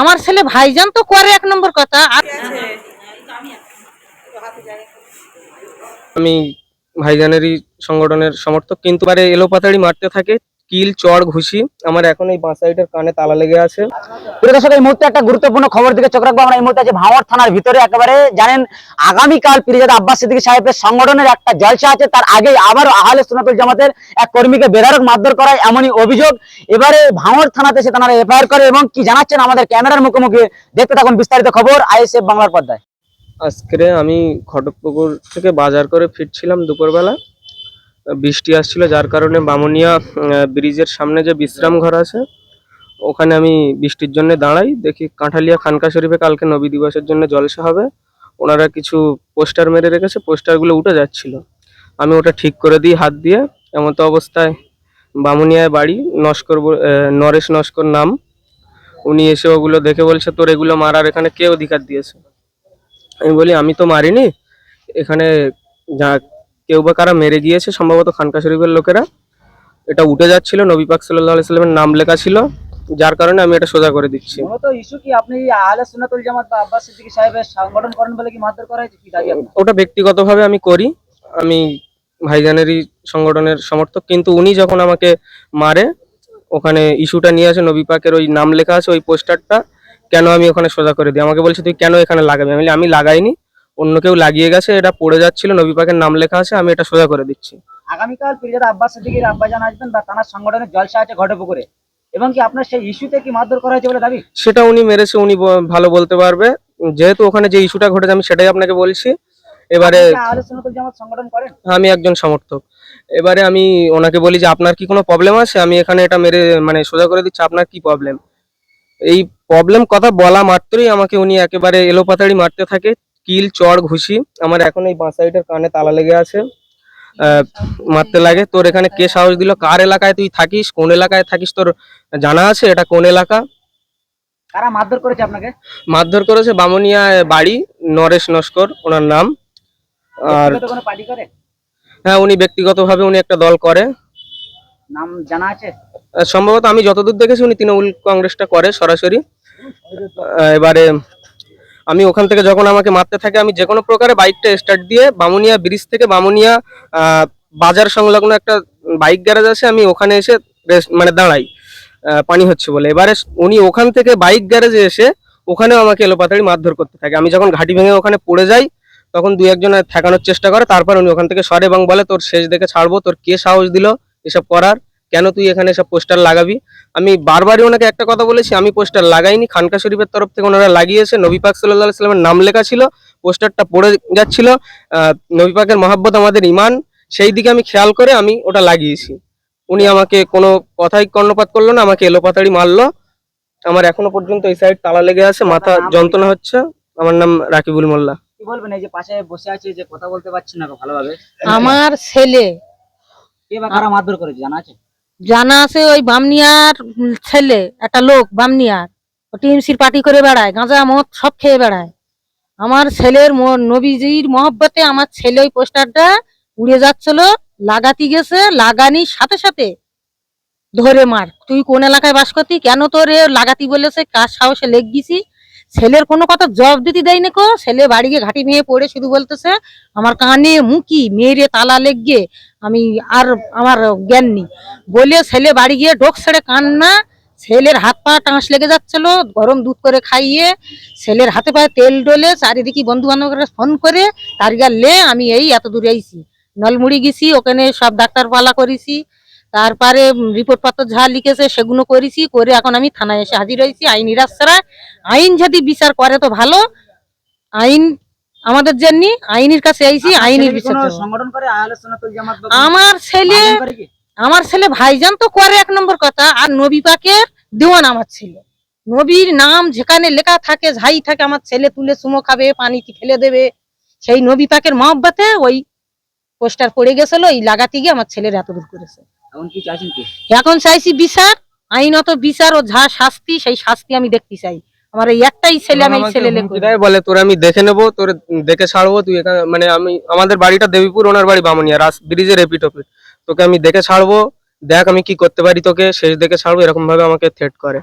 আমার ছেলে ভাইজান তো করে এক নম্বর কথা, আর আমি ভাইজানেরই সংগঠনের সমর্থক, কিন্তু এলোপাতাড়ি মারতে থাকে। কিল চর ঘুষি আমার এখন এই বাঁ সাইডের কানে তালা লেগে আছে। দর্শক এই মুহূর্তে একটা গুরুত্বপূর্ণ খবর দিকে চোখ রাখব। আমরা এই মুহূর্তে আছি ভাঙড় থানার ভিতরে একেবারে জানেন আগামীকাল পিরিজাদা আব্বাস সিদ্দিকী সাহেবের সংগঠনের একটা জলসা আছে তার আগে আবারও আহলে সুনাতুল জামাতের এক কর্মীকে বেধারক মারধর করায় এমনই অভিযোগ। এবারে ভাঙড় থানাতে এসে তারা এফআইআর করে এবং কি জানাচ্ছেন আমাদের ক্যামেরার মুখোমুখি দেখতে থাকুন বিস্তারিত খবর আইএসএফ বাংলার পর্দায়। আজকে আমি খটকপুকুর থেকে বাজার করে ফিরছিলাম দুপুরবেলা। বৃষ্টি আসছিল, যার কারণে বামুনিয়া ব্রিজের সামনে যে বিশ্রাম ঘর আছে, ওখানে আমি বৃষ্টির জন্য দাঁড়াই, দেখি কাঁঠালিয়া খানকা শরীফে কালকে নবী দিবসের জন্য জলসা হবে। ওনারা কিছু পোস্টার মেরে রেখেছে, পোস্টারগুলো উঠে যাচ্ছিল। আমি ওটা ঠিক করে দিই হাত দিয়ে, এমতো অবস্থায় বামুনিয়ায় বাড়ি, নস্কর নরেশ নস্কর নাম। উনি এসে ওগুলো দেখে বলছে, তোর এগুলো মারার এখানে কে অধিকার দিয়েছে? আমি বলি, আমি তো মারিনি, এখানে যা কেউ বা কারা মেরে গিয়েছে সম্ভবত খানকা শরীফের লোকেরা। এটা উঠে যাচ্ছিল নবী পাক সাল্লাহ সাল্লামের নাম লেখা ছিল। যার কারণে আমি এটা সোজা করে দিচ্ছি। মূলত ইস্যু কি? আপনি আহলে সুনাতুল জামাত বা আব্বাস সিদ্দিকী সাহেবের সংগঠন করেন বলে কি মারধর করা হয়েছে? কি দাবি ওটা ব্যক্তিগতভাবে আমি করি। আমি ভাইজানেরই সংগঠনের সমর্থক। কিন্তু উনি যখন আমাকে মারে ওখানে ইস্যুটা নিয়ে আসে নবী পাকের ওই নাম লেখা আছে ওই পোস্টারটা কেন আমি ওখানে সোজা করে দিই? আমাকে বলছে তুই কেন এখানে লাগাবি? আমি আমি লাগাইনি। অন্য কেউ লাগিয়ে গেছে এটা পড়ে যাচ্ছিল নবী পাকের নাম লেখা আছে আমি এটা সোজা করে দিচ্ছি। আগামীকাল পিরিজাদা আব্বাস সিদ্দিকীর আব্বাজান আসবেন বা তার সংগঠনের জলসা আছে ঘটপুকুরে এবং কি আপনার সেই ইস্যুতে কি মারধর করা হয়েছে বলে দাবি? সেটা উনি মেরেছে উনি ভালো বলতে পারবে। যেহেতু ওখানে যে ইস্যুটা ঘটেছে আমি সেটাই আপনাকে বলছি। এবারে আমি একজন সমর্থক। এবারে আমি ওনাকে বলি যে আপনার কি কোনো প্রবলেম আছে? আমি এখানে এটা মেরে মানে সোজা করে দিচ্ছি আপনার কি প্রবলেম এই প্রবলেম কথা বলা মাত্রই আমাকে উনি একেবারে এলোপাতাড়ি মারতে থাকে। কিল চড় ঘুষি আমার এখন এই বাঁ সাইডের কানে তালা লেগে আছে। মারতে লাগে। তোর এখানে কে সাহস দিল? কার এলাকায় তুই থাকিস? কোন এলাকায় থাকিস? তোর জানা আছে? এটা কোন এলাকা? কারা মারধর করেছে আপনাকে? মারধর করেছে বামুনিয়া বাড়ি নরেশ নস্কর ওনার নাম। আর হ্যাঁ উনি ব্যক্তিগতভাবে উনি একটা দল করে। নাম জানা আছে? সম্ভবত আমি যতদূর দেখেছি উনি তৃণমূল কংগ্রেসটা করে সরাসরি। এবারে আমি ওখান থেকে যখন আমাকে মারতে থাকে, আমি যে কোনো প্রকারে বাইকটা স্টার্ট দিয়ে বামুনিয়া ব্রিজ থেকে বামুনিয়া বাজার সংলগ্ন একটা বাইক গ্যারেজ আছে, আমি ওখানে এসে মানে দাঁড়াই। পানি হচ্ছে বলে। এবারে উনি ওখান থেকে বাইক গ্যারেজে এসে ওখানেও আমাকে এলোপাতাড়ি মারধর করতে থাকে। আমি যখন ঘাটি ভেঙে ওখানে পড়ে যাই, তখন দুই একজন ঠেকানোর চেষ্টা করে। তারপর উনি ওখান থেকে সরে এবং বলে, তোর শেষ দেখে ছাড়বো, তোর কে সাহস দিল? এসব করার? কেন তুই এখানে সব পোস্টার লাগাবি? আমি বারবারই ওনাকে একটা কথা বলেছি আমি পোস্টার লাগাইনি। খানকা শরীফের তরফ থেকে ওনারা লাগিয়েছে। নবী পাক সাল্লাহ সাল্লামের নাম লেখা ছিল পোস্টারটা পড়ে যাচ্ছিল। আহ, নবী পাকের মহাব্বত আমাদের ইমান সেই দিকে আমি খেয়াল করে আমি ওটা লাগিয়েছি। উনি আমাকে কোনো কথাই কর্ণপাত করল না আমাকে এলোপাতাড়ি মারলো। আমার এখনও পর্যন্ত এই সাইড তালা লেগে আছে মাথা যন্ত্রণা হচ্ছে। আমার নাম রাকিবুল মোল্লা। কি বলবেন এই যে পাশে বসে আছে যে কথা বলতে পারছেন না ভালোভাবে। আমার ছেলে। কে বা কারা মারধর করেছে জানা আছে? জানা আছে ওই বামনিয়ার ছেলে, একটা লোক বামনিয়ার। টিএমসির পার্টি করে বেড়ায়, গাঁজা, মদ সব খেয়ে বেড়ায়। আমার ছেলের নবীজির মহব্বতে আমার ছেলে ওই পোস্টারটা উড়ে যাচ্ছিল, লাগাতে গেছে, লাগানি সাথে সাথে ধরে মার। তুই কোন এলাকায় বাস করতি? কেন তোর লাগাতি বলেছে? কার সাহসে লেগ গেছি? ছেলের কোনো কথা জব দিতে দেয় না কো? ছেলে বাড়ি গিয়ে ঘাটি মেয়ে পড়ে শুধু বলতেছে, আমার কানে মুকি মেয়েরে তালা লেগে, আমি আর আমার জ্ঞান নেই। বলে ছেলে বাড়ি গিয়ে ডোক ছেড়ে কান্না, ছেলের হাত পা টাঁস লেগে যাচ্ছিল, গরম দুধ করে খাইয়ে ছেলের হাতে পায়ে তেল ডলে চারিদিকে বন্ধু বান্ধবরা ফোন করে তারিগার লে, আমি এই এত দূরে আইছি। নলমুড়ি গেছি, ওখানে সব ডাক্তার পালা করেছি। তারপরে রিপোর্ট পত্র যা লিখেছে সেগুলো করেছি করে এখন আমি থানায় এসে হাজির হয়েছি। আইন রাস্তায় আইন যদি বিচার করে তো ভালো। আইন আমাদের জন্য আইনের কাছে আইছি আইনের বিচার আমার ছেলে? আমার ছেলে ভাইজান তো করে এক নম্বর কথা। আর নবী পাকের দেওয়ান আমার ছেলে। নবীর নাম যেখানে লেখা থাকে ঝাই থাকে আমার ছেলে তুলে চুমো খাবে পানিতে ফেলে দেবে। সেই নবী পাকের মহব্বতে ওই পোস্টার পড়ে গেছিল ওই লাগাতে গিয়ে আমার ছেলের এত দূর করেছে। এখন কি চাইছেন কি? এখন চাইছি বিচার আইনত বিচার ও যা শাস্তি সেই শাস্তি আমি দেখতে চাই। আমার এই একটাই ছেলে আমি এই ছেলে বলে তোর আমি দেখে নেব তোর দেখে ছাড়বো তুই এখানে মানে আমি আমাদের বাড়িটা দেবীপুর ওনার বাড়ি বামুনিয়া রাস ব্রিজের এপিট তোকে আমি দেখে ছাড়বো দেখ আমি কি করতে পারি তোকে শেষ দেখে ছাড়বো এরকম ভাবে আমাকে থ্রেট করে।